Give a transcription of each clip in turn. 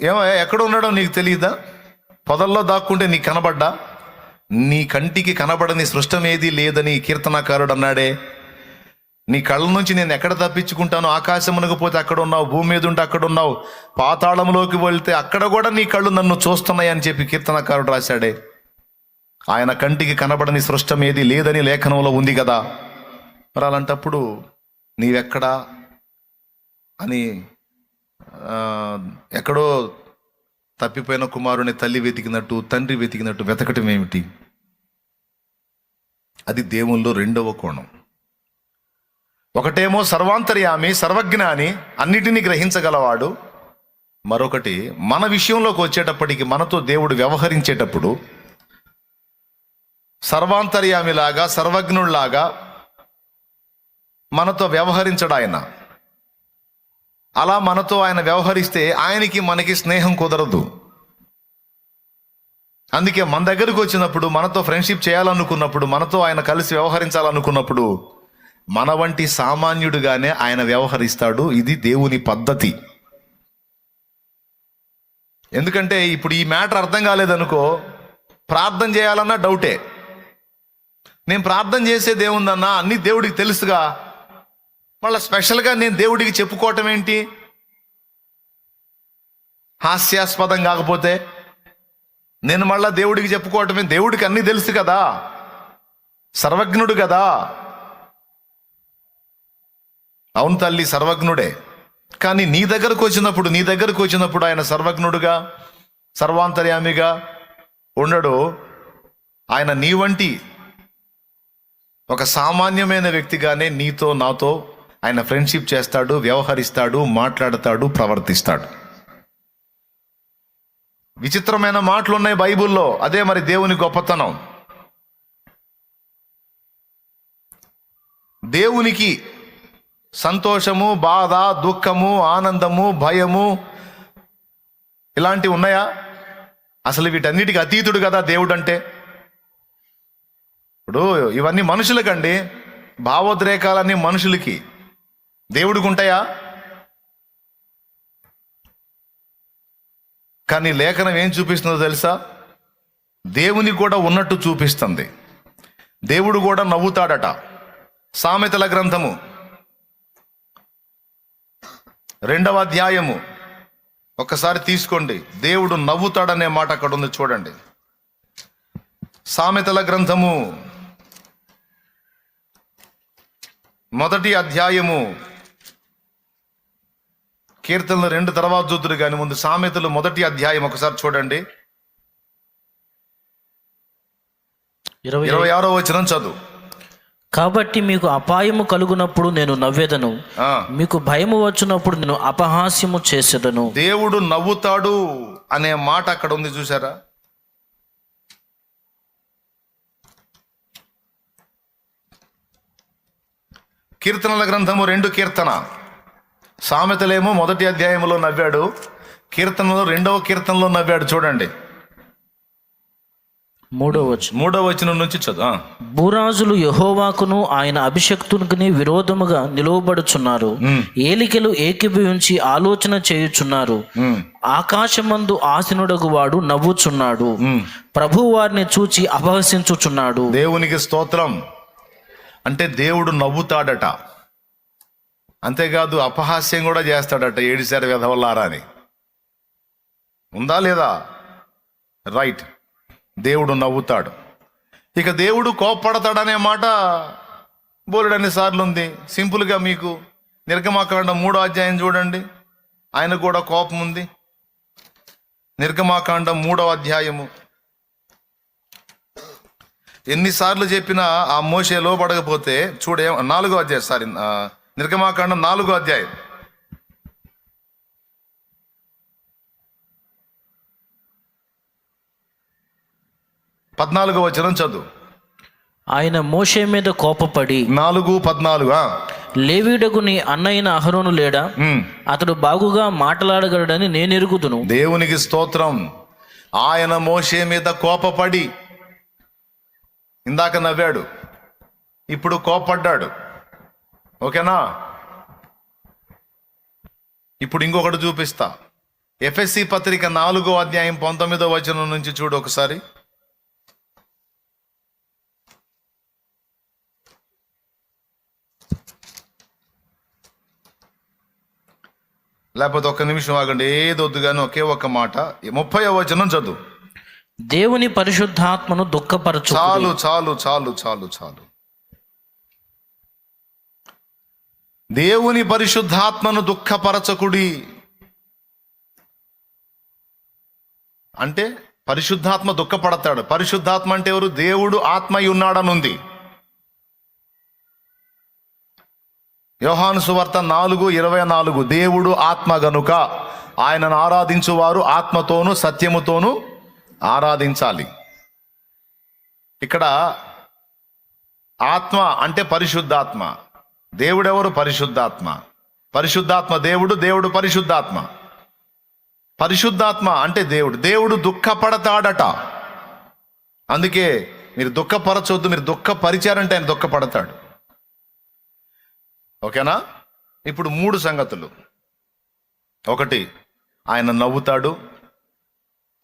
ఏమో ఎక్కడ ఉన్నాడో నీకు తెలియదా పొదల్లో దాక్కుంటే నీకు కనబడ్డా? నీ కంటికి కనబడని సృష్టం ఏది లేదని కీర్తనాకారుడు అన్నాడే. నీ కళ్ళ నుంచి నేను ఎక్కడ తప్పించుకుంటాను ఆకాశమునకు పోతే అక్కడ ఉన్నావు భూమి మీద ఉంటే అక్కడ ఉన్నావు పాతాళంలోకి వెళ్తే అక్కడ కూడా నీ కళ్ళు నన్ను చూస్తున్నాయి అని చెప్పి కీర్తనకారుడు రాశాడే. ఆయన కంటికి కనబడని సృష్టం ఏది లేదని లేఖనంలో ఉంది కదా. మరి అలాంటప్పుడు నీవెక్కడా అని ఎక్కడో తప్పిపోయిన కుమారుని తల్లి వెతికినట్టు తండ్రి వెతికినట్టు వెతకటం ఏమిటి? అది దేవుల్లో రెండవ కోణం. ఒకటేమో సర్వాంతర్యామి సర్వజ్ఞాని అన్నిటినీ గ్రహించగలవాడు. మరొకటి మన విషయంలోకి వచ్చేటప్పటికి మనతో దేవుడు వ్యవహరించేటప్పుడు సర్వాంతర్యామిలాగా సర్వజ్ఞుల్లాగా మనతో వ్యవహరించడాయన. అలా మనతో ఆయన వ్యవహరిస్తే ఆయనకి మనకి స్నేహం కుదరదు. అందుకే మన దగ్గరకు వచ్చినప్పుడు మనతో ఫ్రెండ్షిప్ చేయాలనుకున్నప్పుడు మనతో ఆయన కలిసి వ్యవహరించాలనుకున్నప్పుడు మన వంటి సామాన్యుడుగానే ఆయన వ్యవహరిస్తాడు. ఇది దేవుని పద్ధతి. ఎందుకంటే ఇప్పుడు ఈ మ్యాటర్ అర్థం కాలేదనుకో ప్రార్థన చేయాలన్నా డౌటే. నేను ప్రార్థన చేసేది ఏముందన్నా అన్ని దేవుడికి తెలుసుగా మళ్ళీ స్పెషల్గా నేను దేవుడికి చెప్పుకోవటం ఏంటి? హాస్యాస్పదం కాకపోతే నేను మళ్ళా దేవుడికి చెప్పుకోవటమే దేవుడికి అన్నీ తెలుసు కదా. సర్వజ్ఞుడు కదా. అవును తల్లి సర్వజ్ఞుడే. కానీ నీ దగ్గరకు వచ్చినప్పుడు నీ దగ్గరకు వచ్చినప్పుడు ఆయన సర్వజ్ఞుడుగా సర్వాంతర్యామిగా ఉండడు. ఆయన నీ వంటి ఒక సామాన్యమైన వ్యక్తిగానే నీతో నాతో ఆయన ఫ్రెండ్షిప్ చేస్తాడు వ్యవహరిస్తాడు మాట్లాడతాడు ప్రవర్తిస్తాడు. విచిత్రమైన మాటలు ఉన్నాయి బైబిల్లో. అదే మరి దేవుని గొప్పతనం. దేవునికి సంతోషము బాధ దుఃఖము ఆనందము భయము ఇలాంటివి ఉన్నాయా? అసలు వీటన్నిటికి అతీతుడు కదా దేవుడు అంటే ఇప్పుడు ఇవన్నీ మనుషులకండి. భావోద్రేకాలన్నీ మనుషులకి. దేవుడికి ఉంటాయా? కానీ లేఖనం ఏం చూపిస్తుందో తెలుసా? దేవుని కూడా ఉన్నట్టు చూపిస్తుంది. దేవుడు కూడా నవ్వుతాడట. సామెతల గ్రంథము. రెండవ అధ్యాయము. ఒకసారి తీసుకోండి. దేవుడు నవ్వుతాడనే మాట అక్కడ ఉంది చూడండి. సామెతల గ్రంథము. మొదటి అధ్యాయము. కీర్తనలు రెండు తర్వాత చూతురు కానీ ముందు సామెతలు మొదటి అధ్యాయం ఒకసారి చూడండి. ఇరవై ఇరవై ఆరో వచ్చిన చదువు. కాబట్టి మీకు అపాయము కలుగునప్పుడు నేను నవ్వేదను. మీకు భయము వచ్చినప్పుడు నేను అపహాస్యము చేసేదను. దేవుడు నవ్వుతాడు అనే మాట అక్కడ ఉంది చూసారా కీర్తనల గ్రంథము రెండు కీర్తన. సామెతలేమో మొదటి అధ్యాయంలో నవ్వాడు కీర్తనలో రెండవ కీర్తనలో నవ్వాడు చూడండి. మూడో మూడవ వచనం నుంచి చదువు. భూరాజులు యహోవాకును ఆయన అభిషక్తునికి విరోధముగా నిలువబడుచున్నారు. ఏలికలు ఏకీభవించి ఆలోచన చేయుచున్నారు. ఆకాశమందు ఆసనుడగు వాడు నవ్వుచున్నాడు. ప్రభు వారిని చూచి అపహసించుచున్నాడు. దేవునికి స్తోత్రం. అంటే దేవుడు నవ్వుతాడట. అంతేకాదు అపహాస్యం కూడా చేస్తాడట ఏడిసారి వెధవల్లారా అని ఉందా లేదా? రైట్. దేవుడు నవ్వుతాడు. ఇక దేవుడు కోప్పడతాడనే మాట బోలెడన్ని సార్లు ఉంది సింపుల్గా మీకు నిర్గమాకాండ మూడో అధ్యాయం చూడండి. ఆయన కూడా కోపం ఉంది నిర్గమాకాండ మూడో అధ్యాయము. ఎన్నిసార్లు చెప్పినా ఆ మోసే లోపడకపోతే చూడే నాలుగో అధ్యాయం సారీ నిర్గమాకాండం నాలుగో అధ్యాయం. పద్నాలుగో వచనం చదువు. ఆయన మోషే మీద కోపపడి నాలుగు పద్నాలుగు. లేవీడకు నీ అన్నయ్యన అహరోను లేడా. అతడు బాగుగా మాట్లాడగలడని నేను ఎరుగుదును దేవునికి స్తోత్రం. ఆయన మోషే మీద కోపపడి ఇందాక నవ్వాడు. ఇప్పుడు కోపడ్డాడు. ఓకేనా? ఇప్పుడు ఇంకొకటి చూపిస్తా. ఎఫ్ఎస్సి పత్రిక నాలుగో అధ్యాయం పంతొమ్మిదో వచనం నుంచి చూడు ఒకసారి. లేకపోతే ఒక్క నిమిషం ఆగండి ఏదొద్దు కానీ ఒకే ఒక్క మాట. ముప్పై వచనం చదువు. దేవుని పరిశుద్ధాత్మను దుఃఖపరచు చాలు చాలు చాలు చాలు చాలు. దేవుని పరిశుద్ధాత్మను దుఃఖపరచకుడి. అంటే పరిశుద్ధాత్మ దుఃఖపడతాడు. పరిశుద్ధాత్మ అంటే ఎవరు? దేవుడు ఆత్మ అయి యోహాను సువార్త నాలుగు ఇరవై నాలుగు. దేవుడు ఆత్మ గనుక ఆయనను ఆరాధించువారు ఆత్మతోనూ సత్యముతోనూ ఆరాధించాలి. ఇక్కడ ఆత్మ అంటే పరిశుద్ధాత్మ. దేవుడెవరు? పరిశుద్ధాత్మ. పరిశుద్ధాత్మ దేవుడు దేవుడు పరిశుద్ధాత్మ. పరిశుద్ధాత్మ అంటే దేవుడు. దేవుడు దుఃఖపడతాడట. అందుకే మీరు దుఃఖపరచొద్దు మీరు దుఃఖపరిచారంటే ఆయన దుఃఖపడతాడు. ఓకేనా? ఇప్పుడు మూడు సంగతులు. ఒకటి ఆయన నవ్వుతాడు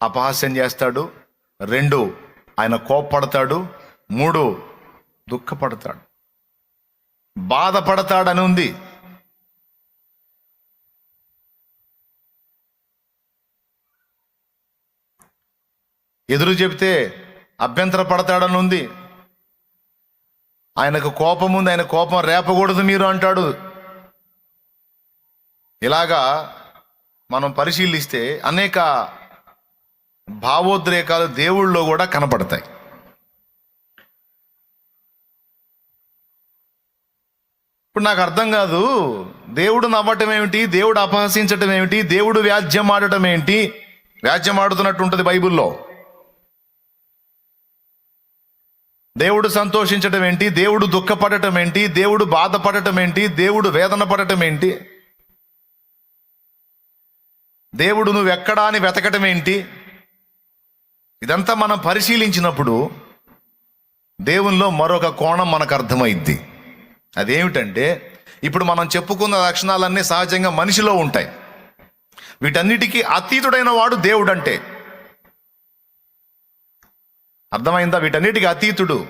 అపహాస్యం చేస్తాడు. రెండు ఆయన కోప్పడతాడు. మూడు దుఃఖపడతాడు. బాధపడతాడని ఉంది ఎదురు చెబితే అభ్యంతర పడతాడని ఉంది ఆయనకు కోపం ఉంది ఆయన కోపం రేపకూడదు మీరు అంటాడు. ఇలాగా మనం పరిశీలిస్తే అనేక భావోద్రేకాలు దేవుళ్ళలో కూడా కనపడతాయి. ఇప్పుడు నాకు అర్థం కాదు. దేవుడు నవ్వటం ఏమిటి? దేవుడు అపహసించటం ఏమిటి? దేవుడు వ్యాజ్యం ఆడటం ఏంటి? వ్యాజ్యం ఆడుతున్నట్టు ఉంటుంది బైబిల్లో. దేవుడు సంతోషించటం ఏంటి? దేవుడు దుఃఖపడటం ఏంటి? దేవుడు బాధపడటం ఏంటి? దేవుడు వేదన పడటం ఏంటి? దేవుడు నువ్వు ఎక్కడా అని వెతకటం ఏంటి? ఇదంతా మనం పరిశీలించినప్పుడు దేవునిలో మరొక కోణం మనకు అర్థమైద్ది. అదేమిటంటే ఇప్పుడు మనం చెప్పుకున్న లక్షణాలన్నీ సహజంగా మనిషిలో ఉంటాయి. వీటన్నిటికీ అతీతుడైన వాడు దేవుడు అంటే అర్థమైందా? వీటన్నిటికీ అతీతుడు.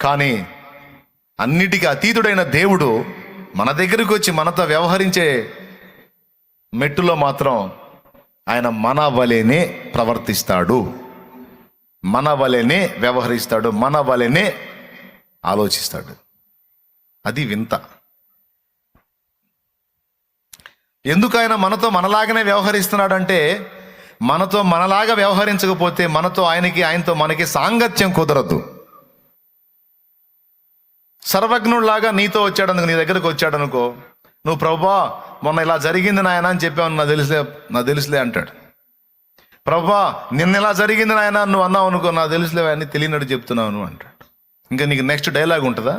కానీ అన్నిటికీ అతీతుడైన దేవుడు మన దగ్గరికి వచ్చి మనతో వ్యవహరించే మెట్టులో మాత్రం ఆయన మన వలెనే ప్రవర్తిస్తాడు. మన వలెనే వ్యవహరిస్తాడు. మన వలెనే ఆలోచిస్తాడు. అది వింత. ఎందుకు ఆయన మనతో మనలాగానే వ్యవహరిస్తున్నాడంటే మనతో మనలాగా వ్యవహరించకపోతే మనతో ఆయనకి ఆయనతో మనకి సాంగత్యం కుదరదు. సర్వజ్ఞుడిలాగా నీతో వచ్చాడనుకో నీ దగ్గరకు వచ్చాడనుకో నువ్వు ప్రభా మొన్న ఇలా జరిగింది నాయన అని చెప్పావు నా తెలుసులే నాకు తెలుసులే అంటాడు. ప్రభా నిన్న ఇలా జరిగింది నాయన నువ్వు అన్నావు అనుకో నా తెలుసులే అని తెలియనట్టు చెప్తున్నావు అంటాడు. ఇంకా నీకు నెక్స్ట్ డైలాగ్ ఉంటుందా?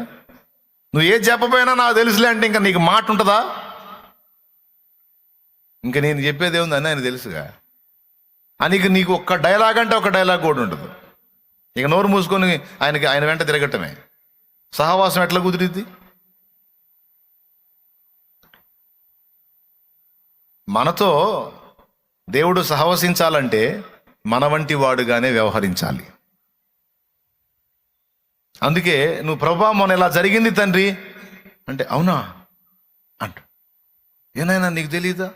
నువ్వు ఏది చెప్పపోయినా నాకు తెలుసులే అంటే ఇంకా నీకు మాట ఉంటుందా? ఇంకా నేను చెప్పేది ఏముందని ఆయన తెలుసుగా? అని నీకు ఒక్క డైలాగ్ అంటే ఒక డైలాగ్ కూడా ఉంటుంది. ఇక నోరు మూసుకొని ఆయనకి ఆయన వెంట తిరగటమే. సహవాసం ఎట్లా కుదిరిద్ది? మనతో దేవుడు సహవసించాలంటే మన వంటి వాడుగానే వ్యవహరించాలి. అందుకే నువ్వు ప్రభా మొన్న ఇలా జరిగింది తండ్రి. అంటే అవునా? అంట. ఏనాయనా నీకు తెలియదా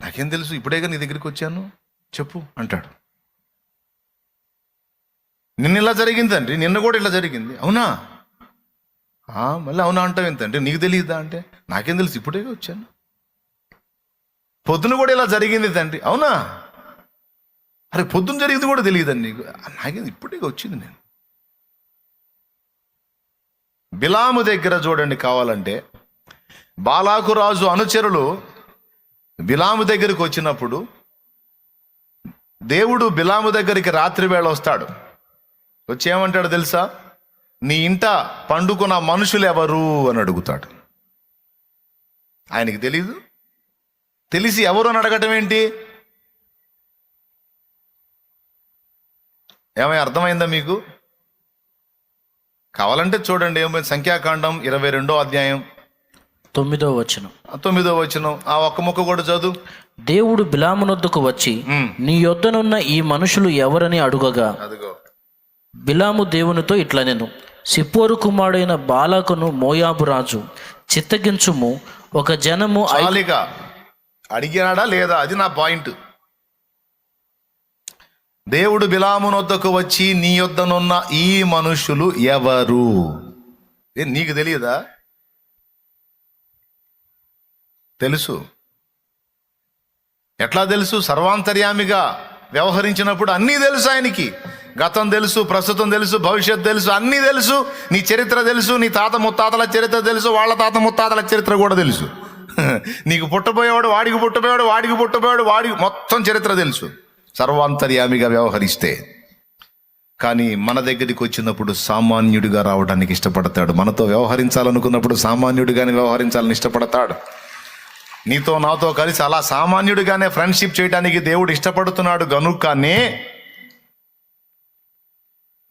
నాకేం తెలుసు ఇప్పుడేగా నీ దగ్గరికి వచ్చాను. చెప్పు అంటాడు. నిన్న ఇలా జరిగింది తండ్రి నిన్న కూడా ఇలా జరిగింది. అవునా? మళ్ళీ అవునా అంటావు ఏంటంటే నీకు తెలియదా అంటే? నాకేం తెలుసు ఇప్పుడేగా వచ్చాను. పొద్దున కూడా ఇలా జరిగింది తండ్రి అవునా? అరే పొద్దున జరిగింది కూడా తెలియదండి నీకు? నాకేం ఇప్పుడేగా వచ్చింది నేను. బిలాము దగ్గర చూడండి కావాలంటే. బాలాకు రాజు అనుచరులు బిలాము దగ్గరికి వచ్చినప్పుడు దేవుడు బిలాము దగ్గరికి రాత్రి వేళ వస్తాడు. వచ్చి ఏమంటాడు తెలుసా? నీ ఇంట పండుకున్న మనుషులు ఎవరు అని అడుగుతాడు. ఆయనకి తెలీదు? తెలిసి ఎవరు అని అడగటం ఏంటి? ఏమై అర్థమైందా మీకు? కావాలంటే చూడండి ఏమైంది సంఖ్యాకాండం ఇరవై రెండో అధ్యాయం. తొమ్మిదో వచనం. తొమ్మిదో వచనం ఆ ఒక్క ముక్క కూడా చదువు. దేవుడు బిలామునొద్దకు వచ్చి. నీ యొద్దనున్న ఈ మనుషులు ఎవరని అడుగగా అదిగో. బిలాము దేవునితో ఇట్లా నేను సిప్పోరు కుమారుడైన బాలాకును మోయాబు రాజు చిత్తగించుము ఒక జనము అడిగాడా లేదా? అది నా పాయింట్. దేవుడు బిలామునొద్దకు వచ్చి నీ యొద్దనున్న ఈ మనుషులు ఎవరు? ఏ నీకు తెలియదా? తెలుసు. ఎట్లా తెలుసు? సర్వాంతర్యామిగా వ్యవహరించినప్పుడు అన్నీ తెలుసు ఆయనకి. గతం తెలుసు ప్రస్తుతం తెలుసు భవిష్యత్తు తెలుసు అన్నీ తెలుసు. నీ చరిత్ర తెలుసు నీ తాత ముత్తాతల చరిత్ర తెలుసు వాళ్ళ తాత ముత్తాతల చరిత్ర కూడా తెలుసు. నీకు పుట్టబోయేవాడు వాడికి పుట్టబోయాడు వాడికి పుట్టబోయాడు వాడికి మొత్తం చరిత్ర తెలుసు. సర్వాంతర్యామిగా వ్యవహరిస్తే. కానీ మన దగ్గరికి వచ్చినప్పుడు సామాన్యుడిగా రావడానికి ఇష్టపడతాడు. మనతో వ్యవహరించాలనుకున్నప్పుడు సామాన్యుడిగానే వ్యవహరించాలని ఇష్టపడతాడు. నీతో నాతో కలిసి అలా సామాన్యుడిగానే ఫ్రెండ్షిప్ చేయడానికి దేవుడు ఇష్టపడుతున్నాడు గనుకనే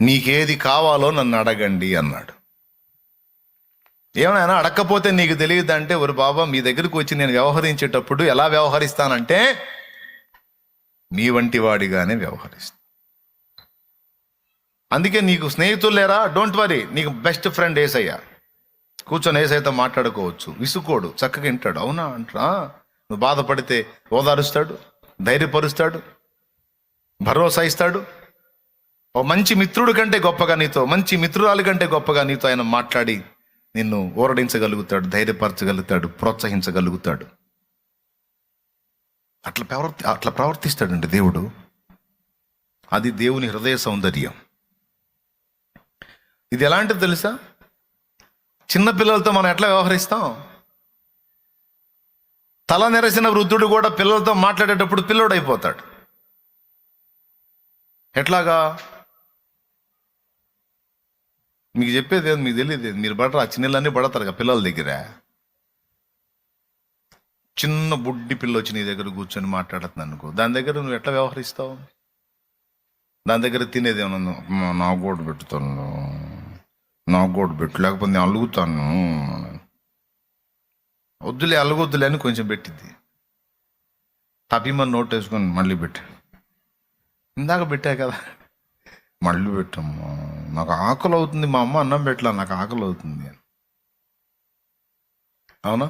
నీకేది కావాలో నన్ను అడగండి అన్నాడు. ఏమైనా అడగకపోతే నీకు తెలియదు అంటే ఒక బాబా మీ దగ్గరికి వచ్చి నేను వ్యవహరించేటప్పుడు ఎలా వ్యవహరిస్తానంటే నీ వంటి వాడిగానే వ్యవహరిస్తా. అందుకే నీకు స్నేహితులు లేరా? డోంట్ వరీ నీకు బెస్ట్ ఫ్రెండ్ ఏసయ్యా. కూర్చొని ఏసైతే మాట్లాడుకోవచ్చు. విసుకోడు చక్కగా వింటాడు. అవునా? అంటా నువ్వు బాధపడితే ఓదారుస్తాడు ధైర్యపరుస్తాడు భరోసా ఇస్తాడు. ఓ మంచి మిత్రుడి కంటే గొప్పగా నీతో మంచి మిత్రురాలి కంటే గొప్పగా నీతో ఆయన మాట్లాడి నిన్ను ఊరడించగలుగుతాడు ధైర్యపరచగలుగుతాడు ప్రోత్సహించగలుగుతాడు. అట్లా ప్రవర్తి అట్లా ప్రవర్తిస్తాడండి దేవుడు. అది దేవుని హృదయ సౌందర్యం. ఇది ఎలాంటిది తెలుసా? చిన్న పిల్లలతో మనం ఎట్లా వ్యవహరిస్తాం? తల నెరసిన వృద్ధుడు కూడా పిల్లలతో మాట్లాడేటప్పుడు పిల్లోడు అయిపోతాడు ఎట్లాగా? మీకు చెప్పేది ఏం మీకు తెలియదు మీరు పడరా? చిన్నలన్నీ పడతారు కదా పిల్లల దగ్గర. చిన్న బుడ్డి పిల్ల వచ్చి నీ దగ్గర కూర్చొని మాట్లాడుతుంది అనుకో దాని దగ్గర నువ్వు ఎట్లా వ్యవహరిస్తావు? దాని దగ్గర తినేది ఏమన్నా "అమ్మా, నాకు పెట్టుతాను నాకు కూడా పెట్టు. లేకపోతే నేను అలుగుతాను. వద్దులే అలగొద్దులే అని కొంచెం పెట్టింది తప్పిమని నోట్ వేసుకొని మళ్ళీ పెట్టా. ఇందాక పెట్టా కదా. మళ్ళీ పెట్టమ్మా. నాకు ఆకలి అవుతుంది మా అమ్మ అన్నం పెట్టలా నాకు ఆకలి అవుతుంది అవునా?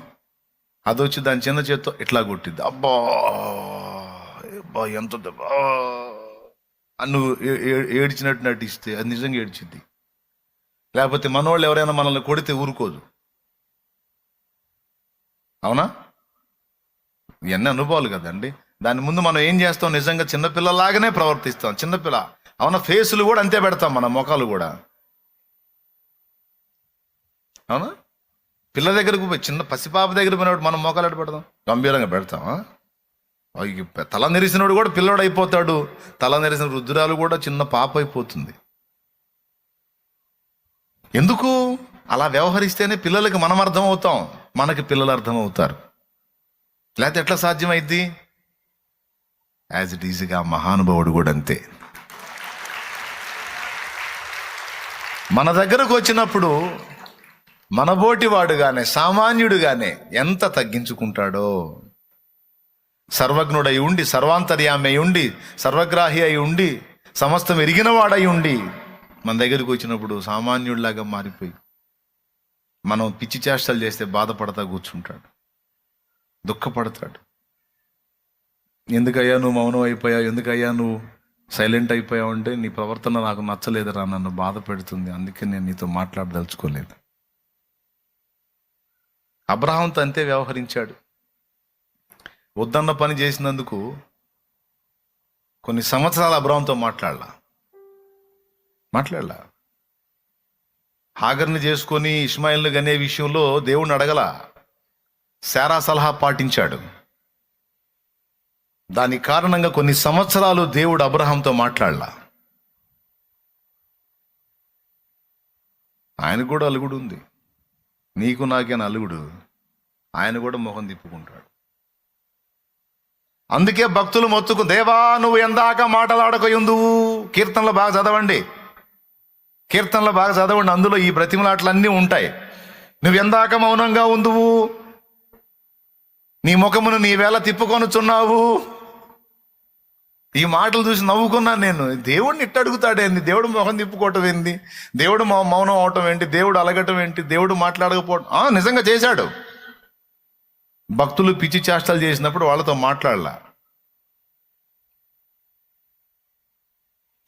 అది వచ్చి దాని చిన్న చేత్తో ఇట్లా కొట్టిద్ది. అబ్బా! అబ్బా! ఎంత నువ్వు ఏడ్చినట్టు నటిస్తే అది నిజంగా ఏడ్చిద్ది. లేకపోతే మనోళ్ళు ఎవరైనా మనల్ని కొడితే ఊరుకోదు. అవునా? ఇవన్నీ అనుభవాలు కదండి. దాని ముందు మనం ఏం చేస్తాం? నిజంగా చిన్నపిల్లలాగానే ప్రవర్తిస్తాం. చిన్నపిల్ల అవునా? ఫేసులు కూడా అంతే పెడతాం మన ముఖాలు కూడా. అవునా? పిల్ల దగ్గరకు పోయి చిన్న పసిపాప దగ్గర పోయినప్పుడు మనం మోకాలు పెడతాం? గంభీరంగా పెడతామా? తల నెరిసినోడు కూడా పిల్లడు అయిపోతాడు. తల నెరిసిన రుద్రాలు కూడా చిన్న పాప అయిపోతుంది. ఎందుకు? అలా వ్యవహరిస్తేనే పిల్లలకి మనం అర్థం అవుతాం మనకి పిల్లలు అర్థం అవుతారు లేకపోతే ఎట్లా సాధ్యమైద్ది? యాజ్ ఇట్ ఈజీగా మహానుభావుడు కూడా అంతే. మన దగ్గరకు వచ్చినప్పుడు మనబోటివాడుగానే సామాన్యుడుగానే ఎంత తగ్గించుకుంటాడో. సర్వజ్ఞుడై ఉండి సర్వాంతర్యామి అయి ఉండి సర్వగ్రాహి అయి ఉండి సమస్తం ఎరిగినవాడై ఉండి మన దగ్గరికి వచ్చినప్పుడు సామాన్యుడిలాగా మారిపోయి మనం పిచ్చి చేష్టలు చేస్తే బాధపడతా కూర్చుంటాడు. దుఃఖపడతాడు. ఎందుకయ్యా నువ్వు మౌనం అయిపోయావు? ఎందుకయ్యా నువ్వు సైలెంట్ అయిపోయావు అంటే నీ ప్రవర్తన నాకు నచ్చలేదురా నన్ను బాధ పెడుతుంది అందుకే నేను నీతో మాట్లాడదలుచుకోలేదు. అబ్రహాంతో అంతే వ్యవహరించాడు. వద్దన్న పని చేసినందుకు కొన్ని సంవత్సరాలు అబ్రహాంతో మాట్లాడలా. మాట్లాడలా. హాగర్ని చేసుకొని ఇస్మాయిల్ని గనే విషయంలో దేవుణ్ణి అడగల. శారా సలహా పాటించాడు. దాని కారణంగా కొన్ని సంవత్సరాలు దేవుడు అబ్రహాంతో మాట్లాడలా. ఆయన కూడా అలుగుడు ఉంది నీకు నాకే నలుగుడు. ఆయన కూడా మొహం తిప్పుకుంటాడు. అందుకే భక్తులు మొత్తుకు దేవా నువ్వు ఎందాక మాటలాడకయుందువు కీర్తనలు బాగా చదవండి. కీర్తనలు బాగా చదవండి. అందులో ఈ బ్రతిమలాటలన్నీ ఉంటాయి. నువ్వు ఎందాక మౌనంగా ఉందువు. నీ ముఖమును నీ వేళ తిప్పుకొనుచున్నావు. ఈ మాటలు చూసి నవ్వుకున్నాను నేను. దేవుడిని ఇట్ట అడుగుతాడేంది దేవుడు మొహం తిప్పుకోవటం ఏంది? దేవుడు మౌనం అవటం ఏంటి? దేవుడు అలగటం ఏంటి? దేవుడు మాట్లాడకపోవడం ఆ, నిజంగా చేశాడు. భక్తులు పిచ్చి చేష్టలు చేసినప్పుడు వాళ్ళతో మాట్లాడలా.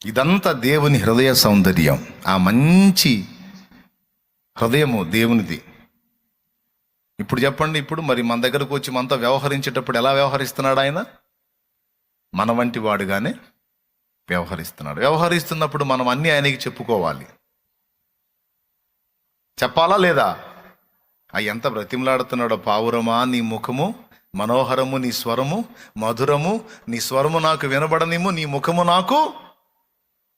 ఇదంతా దేవుని హృదయ సౌందర్యం. ఆ మంచి హృదయము దేవునిది. ఇప్పుడు చెప్పండి ఇప్పుడు మరి మన దగ్గరకు వచ్చి మనతో వ్యవహరించేటప్పుడు ఎలా వ్యవహరిస్తున్నాడు ఆయన? మన వంటి వాడుగానే వ్యవహరిస్తున్నాడు. వ్యవహరిస్తున్నప్పుడు మనం అన్ని ఆయనకి చెప్పుకోవాలి. చెప్పాలా లేదా? ఆ ఎంత బ్రతిమలాడుతున్నాడో పావురమా? నీ ముఖము మనోహరము నీ స్వరము మధురము నీ స్వరము నాకు వినబడనిము నీ ముఖము నాకు?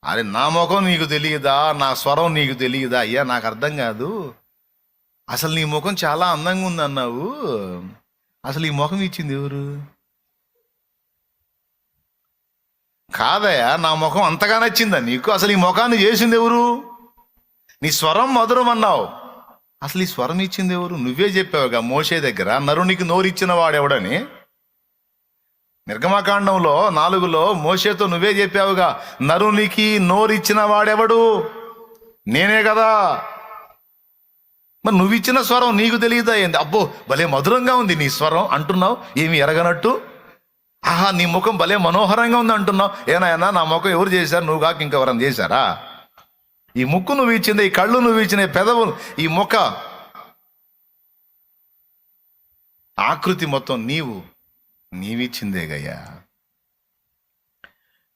అరే నా ముఖం నీకు తెలియదా? నా స్వరం నీకు తెలియదా? అయ్యా నాకు అర్థం కాదు. అసలు నీ ముఖం చాలా అందంగా ఉంది అన్నావు అసలు ఈ ముఖం ఇచ్చింది ఎవరు? కాదయ్యా నా ముఖం అంతగా నచ్చిందా? నీకు అసలు ఈ ముఖాన్ని చేసింది ఎవరు? నీ స్వరం మధురం అన్నావు. అసలు ఈ స్వరం ఇచ్చింది ఎవరు? నువ్వే చెప్పావుగా మోషే దగ్గర. నరునికి నోరిచ్చిన వాడెవడని? నిర్గమకాండంలో నాలుగులో మోషేతో నువ్వే చెప్పావుగా నరునికి నోరిచ్చిన వాడెవడు? నేనే కదా. మరి నువ్వు ఇచ్చిన స్వరం నీకు తెలియదా ఏంది? అబ్బో భలే మధురంగా ఉంది నీ స్వరం. అంటున్నావు? ఏమి ఎరగనట్టు? ఆహా నీ ముఖం భలే మనోహరంగా ఉంది అంటున్నావు. ఏనాయనా నా ముఖం ఎవరు చేశారు? నువ్వు కాక ఇంకెవరైనా చేశారా? ఈ ముక్కు నువ్వు ఇచ్చింది ఈ కళ్ళు నువ్వు ఇచ్చిన ఈ పెదవులు ఈ ముఖ. ఆకృతి మొత్తం నీవు. నీవిచ్చిందే గయ్యా.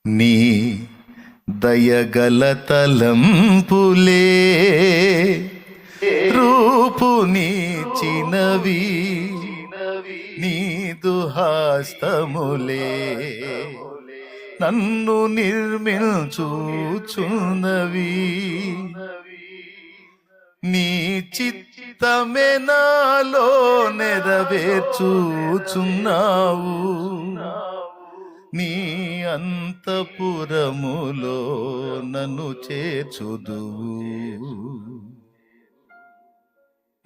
నీ దయగల తలంపులే రూపు నీచినవి. నీదు హస్తములే. నన్ను నిర్మించుచున్నవి. నీ చిత్తమే నాలో నెరవేర్చుచున్నావు. నీ అంతపురములో నన్ను చేర్చుదువు.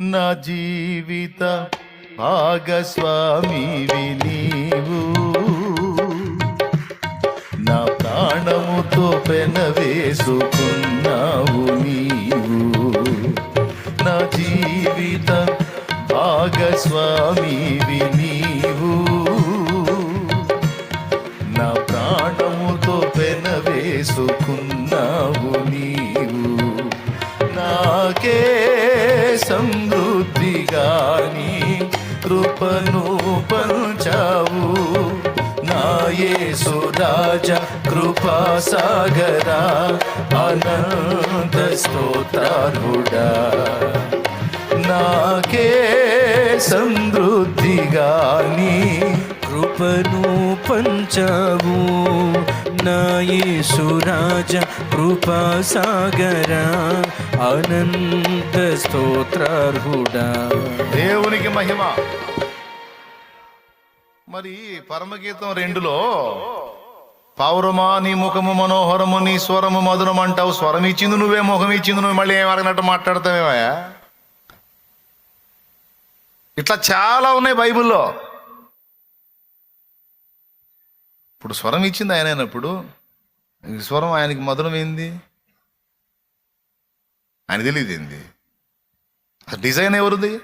నా జీవిత భాగస్వామివి నీవు నా ప్రాణముతో పెనవేసుకున్నావు నీవు. నా జీవిత భాగస్వామివి రాజ కృపా సాగరా అనంత స్తోత్రార్హుడా. నాకే సమృద్ధిగాని కృపను పంచవు. నాయసురాజ కృపా సాగరా అనంత స్తోత్రార్హుడా. దేవునికి మహిమ. మరి పరమగీతం రెండులో పావురమా నీ ముఖము మనోహరము నీ స్వరము మధురం అంటావు. స్వరం ఇచ్చింది నువ్వే ముఖం ఇచ్చింది నువ్వు మళ్ళీ ఏం అడగనట్టు మాట్లాడతావేమయ్యా? ఇట్లా చాలా ఉన్నాయి బైబిల్లో. ఇప్పుడు స్వరం ఇచ్చింది ఆయన అయినప్పుడు ఈ స్వరం ఆయనకి మధురం ఏంది? ఆయన తెలియదు ఏంది? అసలు డిజైన్ ఎవరిది?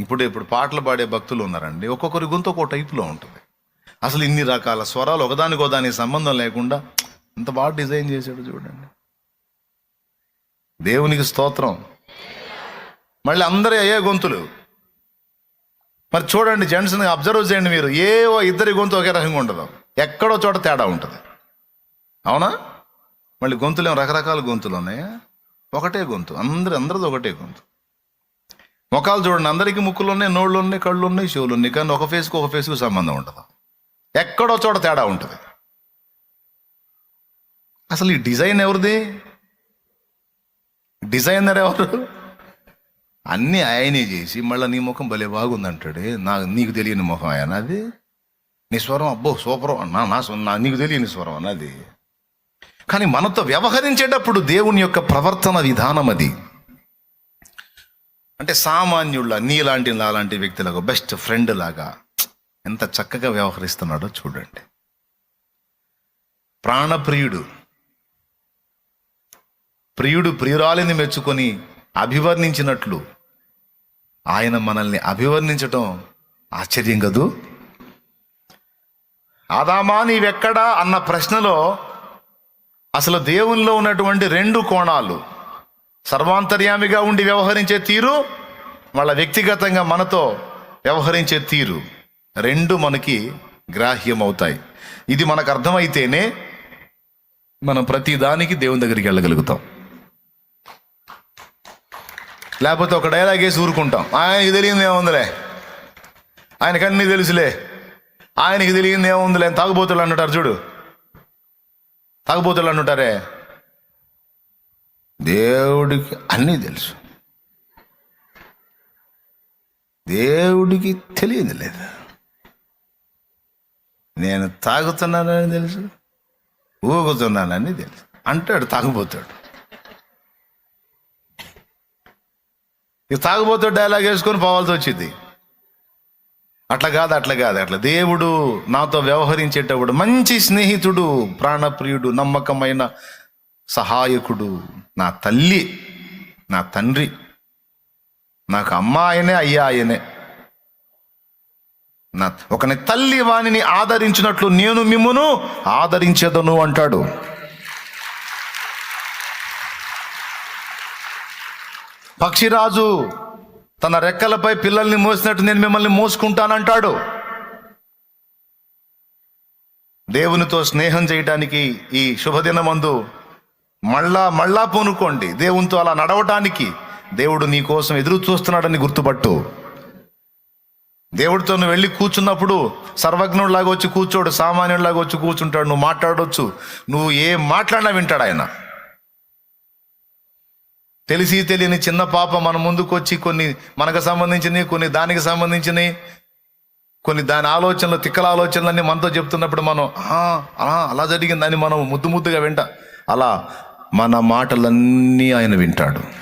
ఇప్పుడు ఇప్పుడు పాటలు పాడే భక్తులు ఉన్నారండి. ఒక్కొక్కరి గొంతు ఒక్కో టైపులో ఉంటుంది. అసలు ఇన్ని రకాల స్వరాలు ఒకదానికో దానికి సంబంధం లేకుండా అంత బాగా డిజైన్ చేశాడు చూడండి. దేవునికి స్తోత్రం. మళ్ళీ అందరి అయ్యే గొంతులు. మరి చూడండి జెంట్స్ని అబ్జర్వ్ చేయండి మీరు. ఏ ఇద్దరి గొంతు ఒకే రకంగా ఉండదు. ఎక్కడో చోట తేడా ఉంటుంది. అవునా? మళ్ళీ గొంతులు రకరకాల గొంతులు ఉన్నాయా? ఒకటే గొంతు. అందరి అందరిది ఒకటే గొంతు. ముఖాలు చూడండి. అందరికీ ముక్కులు ఉన్నాయి నోళ్ళు ఉన్నాయి కళ్ళు ఉన్నాయి చెవులు ఉన్నాయి కానీ ఒక ఫేస్కి ఒక ఫేస్కి సంబంధం ఉంటుంది ఎక్కడో చోట తేడా ఉంటుంది. అసలు ఈ డిజైన్ ఎవరిది? డిజైనర్ ఎవరు? అన్నీ ఆయనే చేసి మళ్ళీ నీ ముఖం భలే బాగుందంటాడు. నాకు నీకు తెలియని ముఖం ఆయన అది. నీ స్వరం అబ్బో సూపర్. అన్నా నా స్వ- నా నీకు తెలియని స్వరం అన్నది కానీ మనతో వ్యవహరించేటప్పుడు దేవుని యొక్క ప్రవర్తన విధానం అది. అంటే సామాన్యుళ్ళ నీలాంటి నాలాంటి వ్యక్తులకు బెస్ట్ ఫ్రెండ్ లాగా. ఎంత చక్కగా వ్యవహరిస్తున్నాడో చూడండి. ప్రాణప్రియుడు. ప్రియుడు ప్రియురాలిని మెచ్చుకొని అభివర్ణించినట్లు ఆయన మనల్ని అభివర్ణించటం ఆశ్చర్యం కదూ? ఆదామా నీవెక్కడా అన్న ప్రశ్నలో అసలు దేవునిలో ఉన్నటువంటి రెండు కోణాలు. సర్వాంతర్యామిగా ఉండి వ్యవహరించే తీరు వాళ్ళ వ్యక్తిగతంగా మనతో వ్యవహరించే తీరు. రెండు మనకి గ్రాహ్యమవుతాయి. ఇది మనకు అర్థమైతేనే మనం ప్రతి దానికి దేవుని దగ్గరికి వెళ్ళగలుగుతాం. లేకపోతే ఒక డైలాగ్ వేసి ఊరుకుంటాం. ఆయనకి తెలియదు ఏముందిలే? ఆయనకి అన్నీ తెలుసులే. ఆయనకి తెలియదు ఏముందిలే? అని తాగుబోతులు అంటుంటారు చూడు. తాగుబోతులు అంటుంటారే? దేవుడికి అన్నీ తెలుసు. దేవుడికి తెలియదు లేదు. నేను తాగుతున్నానని తెలుసు ఊగుతున్నానని తెలుసు. అంటాడు తాగుపోతాడు ఇక తాగుపోతాడు డైలాగ్ వేసుకొని పోవాల్సి వచ్చింది. అట్లా కాదు అట్లా కాదు అట్లా. దేవుడు నాతో వ్యవహరించేటప్పుడు మంచి స్నేహితుడు ప్రాణప్రియుడు నమ్మకమైన సహాయకుడు నా తల్లి నా తండ్రి. నాకు అమ్మ ఆయనే అయ్యా ఆయనే. నా ఒకని తల్లి వాణిని ఆదరించినట్లు నేను మిమ్మును ఆదరించేదను అంటాడు. పక్షిరాజు తన రెక్కలపై పిల్లల్ని మోసినట్టు నేను మిమ్మల్ని మోసుకుంటానంటాడు. దేవునితో స్నేహం చేయడానికి ఈ శుభదినమందు మళ్ళా మళ్ళా పూనుకోండి. దేవునితో అలా నడవటానికి దేవుడు నీ కోసం ఎదురు చూస్తున్నాడని గుర్తుపట్టు. దేవుడితో నువ్వు వెళ్ళి కూర్చున్నప్పుడు సర్వజ్ఞుడిలాగా వచ్చి కూర్చోడు సామాన్యుడిలాగా వచ్చి కూర్చుంటాడు నువ్వు మాట్లాడవచ్చు నువ్వు ఏం మాట్లాడినా వింటాడు ఆయన. తెలిసి తెలియని చిన్న పాప మన ముందుకు వచ్చి కొన్ని మనకు సంబంధించినవి కొన్ని దానికి సంబంధించినవి కొన్ని దాని ఆలోచనలు తిక్కల ఆలోచనలన్నీ మనతో చెప్తున్నప్పుడు మనం అలా జరిగిందని మనం ముద్దు ముద్దుగా వింటా. అలా మన మాటలన్నీ ఆయన వింటాడు.